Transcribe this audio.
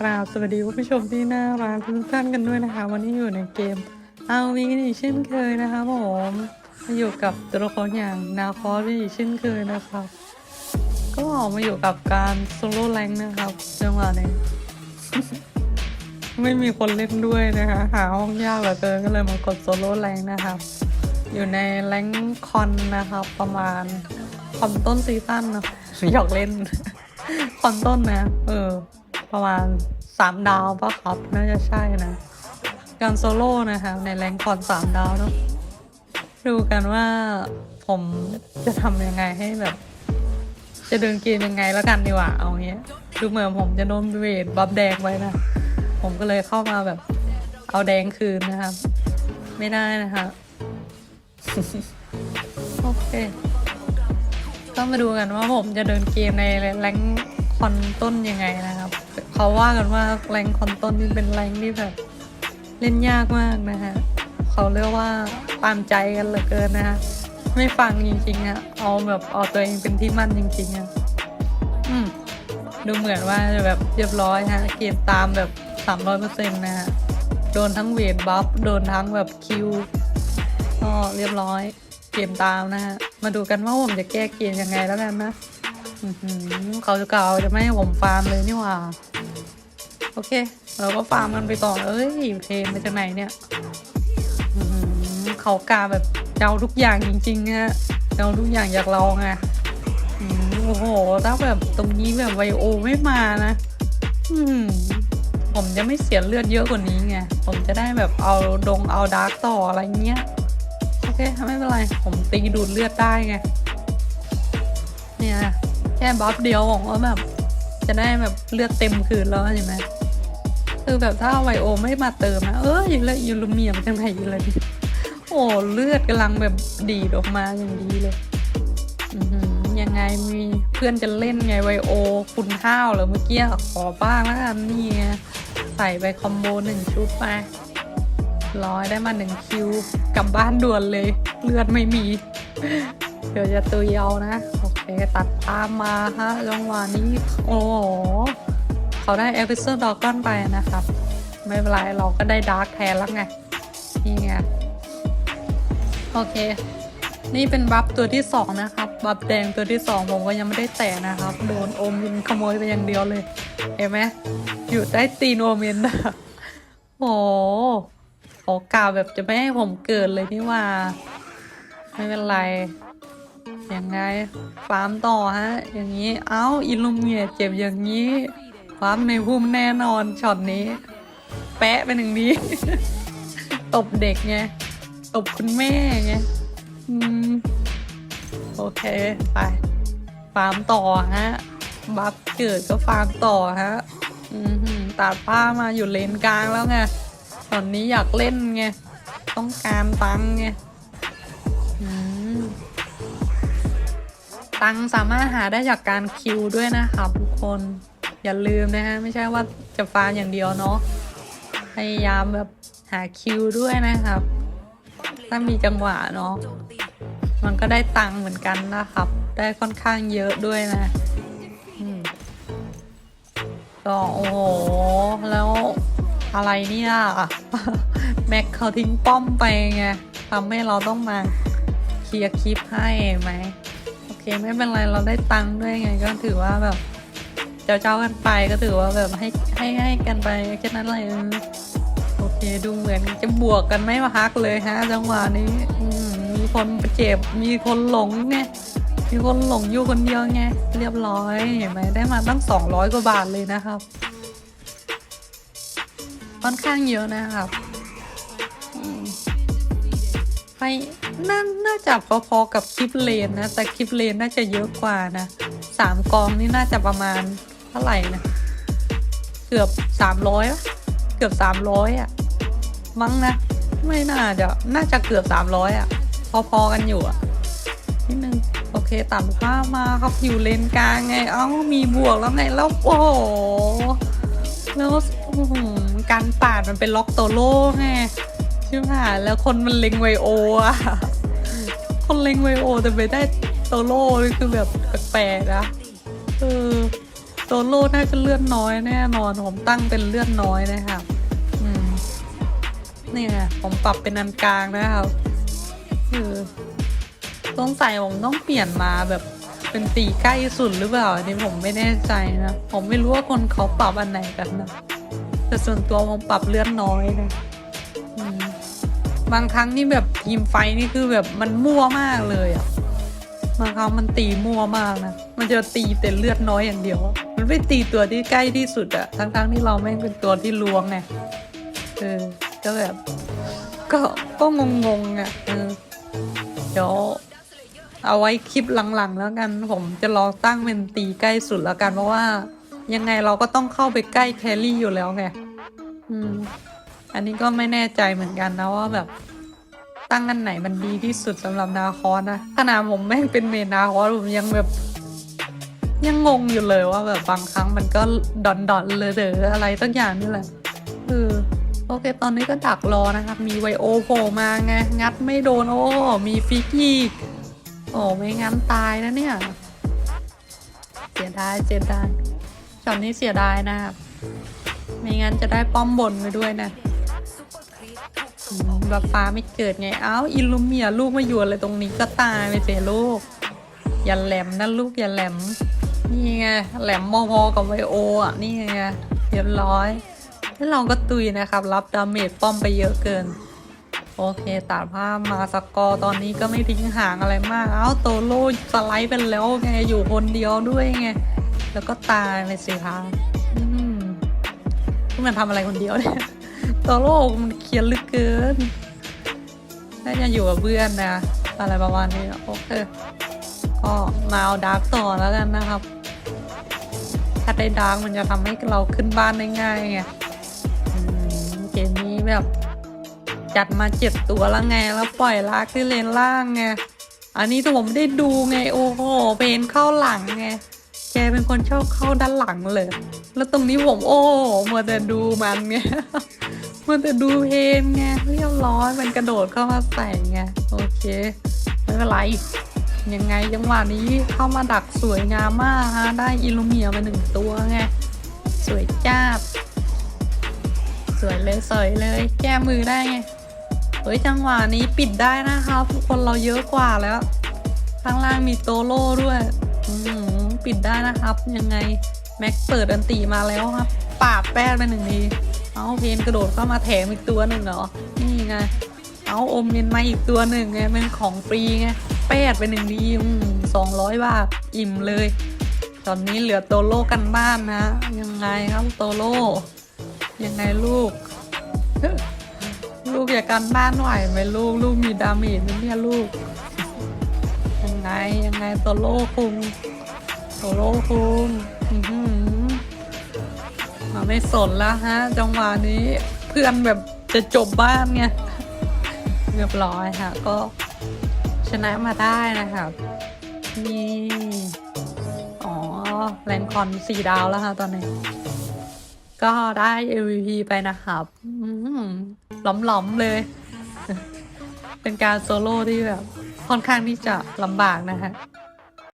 กราบสวัสดีคุณผู้ชมที่น่ารักทุกท่านกันด้วยนะคะ วันนี้อยู่ในเกม เอาวีกันอีกเช่นเคยนะคะผมมาอยู่กับตัวละครอย่างนาคอสอีกเช่นเคยนะครับ ก็ออกมาอยู่กับการโซโล่แรงนะครับจังหวะนี้ไม่มีคนเล่นด้วยนะคะ หาห้องยากเหลือเกินก็เลยมากดโซโล่แรงนะครับ อยู่ในแรงค์คอนนะครับ ประมาณคอนต้นซีซั่นนะอยากเล่นคอนต้นนะ เออ ประมาณสามดาวปะครับน่าจะใช่นะ การโซโล่นะคะในแรงคอนสามดาวเนาะดูกันว่าผมจะทำยังไงให้แบบ จะเดินเกมยังไงแล้วกันดีกว่าเอาเงี้ยดูเหมือนผมจะโดนเวทบัฟแดงไว้นะ ผมก็เลยเข้ามาแบบ เอาแดงคืนนะครับ ไม่ได้นะคะโอเคก็มาดูกันว่าผมจะเดินเกมในแรงคอนต้นยังไงนะ เขาว่ากันว่าแรงคอนต้นนี่เป็นแรงที่แบบ เล่นยากมากนะฮะเขาเรียกว่าตามใจกันเหลือเกินนะฮะไม่ฟังจริงๆอะเอาแบบเอาตัวเองเป็นที่มั่นจริงๆอะอืมดูเหมือนว่าจะแบบเรียบร้อยฮะเกมตามแบบสามร้อยเปอร์เซ็นต์นะฮะโดนทั้งเวทบัฟโดนทั้งแบบคิวก็เรียบร้อย เกมตามนะฮะมาดูกันว่าผมจะแก้เกมยังไงแล้วกันนะ เขาจะเก่าจะไม่ให้ผมฟาร์มเลยนี่หว่า โอเค เราก็ฟาร์มกันไปต่อเอ้ยอยู่เทมมาจากไหนเนี่ยเขากาแบบเจ้าทุกอย่างจริงๆฮะเจ้าทุกอย่างอยากเราไงอื้อหือโอ้โห ถ้าแบบตรงนี้แบบไวโอไม่มานะ อืม ผมจะไม่เสียเลือดเยอะกว่านี้ไง ผมจะได้แบบเอาดงเอาดาร์กต่ออะไรเงี้ย โอเค ไม่เป็นไร ผมตีดูดเลือดได้ไง เนี่ย ค่บัฟเดียวผมก็แบบจะได้แบบเลือดเต็มคืนแล้วใช่ไหมคือแบบถ้าไวโอไม่มาเติมนะเอออยู่เลยยูรูเมียมจังไหนอยู่เลยโอ้เลือดกำลังแบบดีดออกมาอย่างดีเลยยังไงมีเพื่อนจะเล่นไงไวโอ คุณข้าวเหรอเมื่อกี้ขอบ้างแล้วกันนี่ไงใส่ไปคอมโบหนึ่งชุดไปร้อยได้มาหนึ่งคิวกลับบ้านด่วนเลย เลือดไม่มี เดี๋ยวจะตุยเอานะ โอเค ตัดตามมาฮะจังหวะนี้โอ้โหเขาได้เอพิโซดดอกก้อนไปนะครับ ไม่เป็นไร เราก็ได้ดาร์กแทนแล้วไง นี่ไง โอเค นี่เป็นบัฟตัวที่สองนะครับ บัฟแดงตัวที่สองผมก็ยังไม่ได้แตะนะครับ โดนโอมินขโมยไปอย่างเดียวเลย เห็นไหมอยู่ใต้ตีนโอมินนะโอ้โหขอกล่าวแบบจะไม่ให้ผมเกิดเลยนี่ว่า ไม่เป็นไร ยังไง ฟาร์มต่อฮะ อย่างนี้ เอ้า อิลูเมียเจ็บอย่างนี้ ฟาร์มในพุ่มแน่นอน ช็อตนี้ แปะเป็นหนึ่งนี้ ตบเด็กไง ตบคุณแม่ไง อืม โอเค ไป ฟาร์มต่อฮะ บัฟเกิดก็ฟาร์มต่อฮะ อืมตัดผ้ามาอยู่เลนกลางแล้วไง ตอนนี้อยากเล่นไง ต้องการตังไง ตังสามารถหาได้จากการคิวด้วยนะครับทุกคนอย่าลืมนะฮะไม่ใช่ว่าจะฟาร์มอย่างเดียวเนาะพยายามแบบหาคิวด้วยนะครับ ถ้ามีจังหวะเนาะมันก็ได้ตังเหมือนกันนะครับ ได้ค่อนข้างเยอะด้วยนะก็โอ้โห แล้วอะไรเนี่ยแม็กเขาทิ้งป้อมไปไงทำให้เราต้องมาเคลียร์คลิปให้ไหม ไม่เป็นไรเราได้ตังค์ด้วยไงก็ถือว่าแบบ เจ้าเจ้ากันไปก็ถือว่าแบบให้ให้ให้กันไปแค่นั้นเลยโอเคดูเหมือนจะบวกกันไม่มาฮักเลยฮะ จังหวะนี้มีคนเจ็บมีคนหลงไงมีคนหลงอยู่คนเดียวไงเรียบร้อยเห็นไหมได้มาตั้งสองร้อยกว่าบาทเลยนะครับค่อนข้างเยอะนะครับไป น่าน่าจะพอๆกับคลิปเลนนะ แต่คลิปเลนน่าจะเยอะกว่านะสามกองนี่น่าจะประมาณเท่าไหร่นะ เกือบสามร้อยเกือบสามร้อยอะ มั้งนะ ไม่น่าจะน่าจะเกือบสามร้อยอะ พอๆกันอยู่อะนิดนึงโอเคตัดผ้ามาครับอยู่เลนกลางไง เอ้ามีบวกแล้วไงแล้วโอ้โหแล้วอื้อหือการปาดมันเป็นล็อกโตโล่ไง ช่ไหมแล้วคนมันเล็งไวโออะ คนเล็งไวโอ แต่ไปได้โตโล่นี่คือแบบแปลกๆนะเออโซโล่น่าจะเลือดน้อยแน่นอน ผมตั้งเป็นเลือดน้อยนะครับอืมนี่ไงผมปรับเป็นอันกลางนะครับคือสงสัยผมต้องเปลี่ยนมาแบบเป็นตีใกล้สุดหรือเปล่าอันนี้ผมไม่แน่ใจนะ ผมไม่รู้ว่าคนเขาปรับอันไหนกันนะ แต่ส่วนตัวผมปรับเลือดน้อยนะ อืม บางครั้งนี่แบบทีมไฟนี่คือแบบมันมั่วมากเลยอะบางครั้งมันตีมั่วมากนะ มันจะตีแต่เลือดน้อยอย่างเดียว มันไม่ตีตัวที่ใกล้ที่สุดอะทั้งๆที่เราแม่งเป็นตัวที่ล้วงไง เออ ก็แบบ ก็ ก็งงๆอะเออ เดี๋ยวเอาไว้คลิปหลังๆ แล้วกัน ผมจะลองตั้งเป็นตีใกล้สุดแล้วกันเพราะว่า ยังไงเราก็ต้องเข้าไปใกล้แคลรี่อยู่แล้วไง อืม อันนี้ก็ไม่แน่ใจเหมือนกันนะว่าแบบตั้งอันไหนมันดีที่สุดสำหรับนาคอสนะขนาดผมแม่งเป็นเมนนาคอสผมยังแบบยังงงอยู่เลยว่าแบบบางครั้งมันก็ดอนดอนๆเลยเดออะไรตั้งอย่างนี่แหละเออโอเค ตอนนี้ก็ดักรอนะครับ มีไวโอโผล่มาไง งัดไม่โดนโอ้ มีฟิกอีก โอ้ไม่งั้นตายนะเนี่ย เสียดายเสียดายช็อตนี้เสียดายนะครับ ไม่งั้นจะได้ป้อมบนไปด้วยนะ บบฟ้าไม่เกิดไง เอ้า อิลูเมียลูกมาอยู่อะไรตรงนี้ก็ตายไปเสียลูก อย่าแหลมนะลูกอย่าแหลม นี่ไง แหลมพอกับไวโออะ นี่ไงเรียบร้อยแล้วเราก็ตุยนะครับ รับดาเมจป้อมไปเยอะเกิน โอเคตัดภาพมาสกอร์ตอนนี้ก็ไม่ทิ้งห่างอะไรมาก เอ้าโตโร่สไลด์ไปแล้วไงอยู่คนเดียวด้วยไง แล้วก็ตายไปสิคะอืมมันทำอะไรคนเดียวเนี่ย โตโร่มันเขียนลึกเกินน่าจะอยู่กับเพื่อนนะ อะไรประมาณนี้โอเคก็มาเอาดาร์กต่อแล้วกันนะครับ ถ้าได้ดาร์กมันจะทำให้เราขึ้นบ้านได้ง่ายไงเกมนี้แบบ จัดมาเจ็ดตัวแล้วไงแล้วปล่อยลากที่เลนล่างไงอันนี้ถ้าผมได้ดูไงโอ้โหเพนเข้าหลังไงแกเป็นคนชอบเข้าด้านหลังเลย แล้วตรงนี้ผมโอ้หมัวแต่ดูมันไง มัวแต่ดูเพนไงเรียบร้อยมันกระโดดเข้ามาใส่ไงโอเคไม่เป็นไรยังไงจังหวะนี้เข้ามาดักสวยงามมากฮะได้อิลูเมียมาหนึ่งตัวไงสวยจ้าบสวยเลยสวยเลย แก้มือได้ไงเฮ้ยจังหวะนี้ปิดได้นะครับคนเราเยอะกว่าแล้วข้างล่างมีโตโร่ด้วยปิดได้นะครับ ยังไง แม็กเปิดอันตีมาแล้วครับปาดแป้ดไปหนึ่งที เอาเพนกระโดดเข้ามาแถมอีกตัวหนึ่งเหรอ นี่ไง เอาอมเงินมาอีกตัวหนึ่งไงเป็นของฟรีไงแปดไปหนึ่งดีสองร้อยบาทอิ่มเลย ตอนนี้เหลือโตโร่กันบ้านนะ ยังไงครับโตโร่ยังไงลูก ลูกอย่ากันบ้านไหวไหมลูกลูกมีดาเมจไหมเนี่ยลูก ยังไงยังไงโตโร่คุงโตโร่คุงอือ มาไม่สนแล้วฮะ จังหวะนี้เพื่อนแบบจะจบบ้านไงเรียบร้อยค่ะ ก็ชนะมาได้นะครับนี่อ๋อแรงคอนสี่ดาวแล้วค่ะตอนนี้ ก็ได้ MVP ไปนะครับหลอมๆเลย เป็นการโซโล่ที่แบบค่อนข้างที่จะลำบากนะฮะ